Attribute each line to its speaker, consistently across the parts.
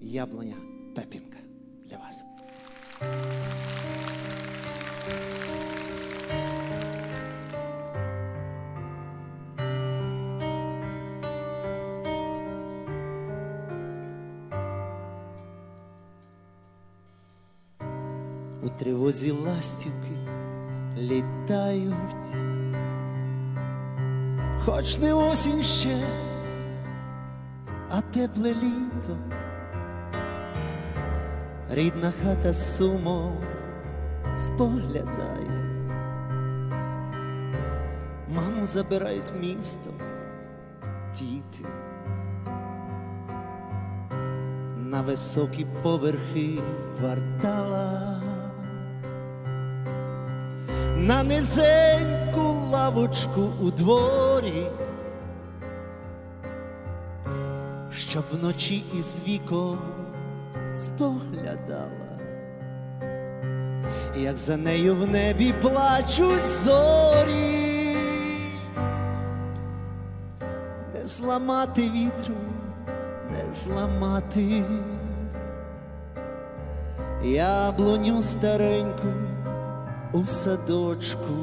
Speaker 1: яблуня Пепінка для вас. У тривозі ластівки літають, хоч не осінь ще, а тепле літо, рідна хата з сумом споглядає, маму забирають місто, діти. На високі поверхи квартала, на низеньку лавочку у дворі, щоб вночі із віком споглядала, як за нею в небі плачуть зорі, не зламати вітру не зламати. Яблуню стареньку у садочку,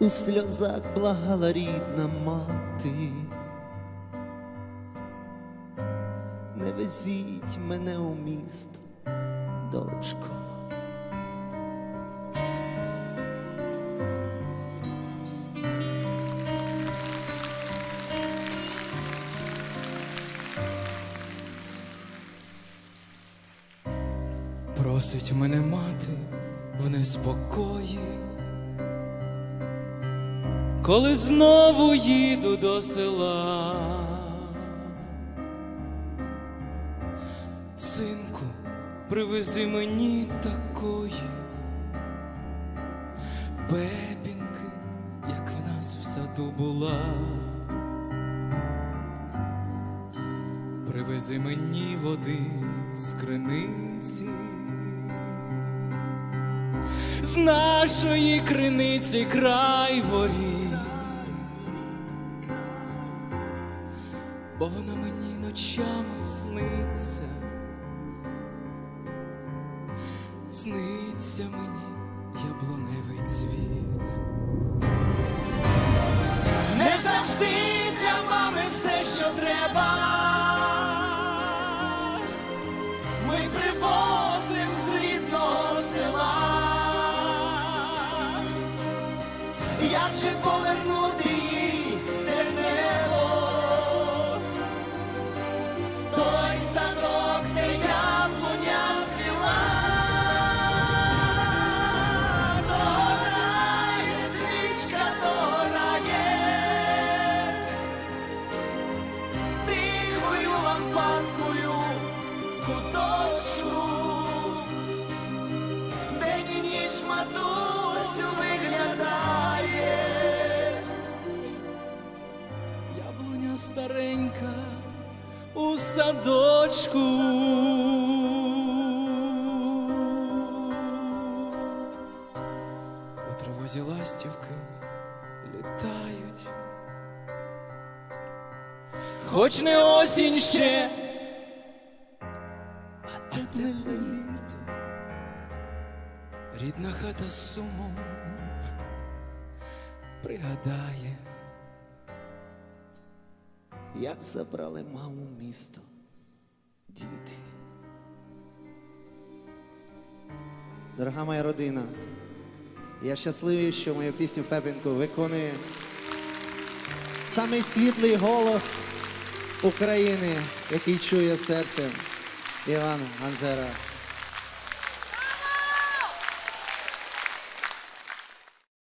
Speaker 1: у сльозах благала рідна мати. Везіть мене у місто, дочко.
Speaker 2: Просить мене мати в неспокої, коли знову їду до села. Синку, привези мені такої пепінки, як в нас в саду була. Привези мені води з криниці, з нашої криниці край воріт, бо вона мені ночами сниться, сниться мені яблуневий цвіт. Не завжди для мами все, що треба. Ми привозим з рідного села. Як же повернути їй куточку, день і ніч матусю виглядає. Яблуня старенька у садочку. У тривозі ластівки літають. Хоч не осінь ще, тепле літо, рідна хата з сумом пригадає.
Speaker 1: як забрали маму місто, діти. Дорога моя родина, я щасливий, що мою пісню Пепінку виконує самий світлий голос України, який чує серцем 대왕 한 사람.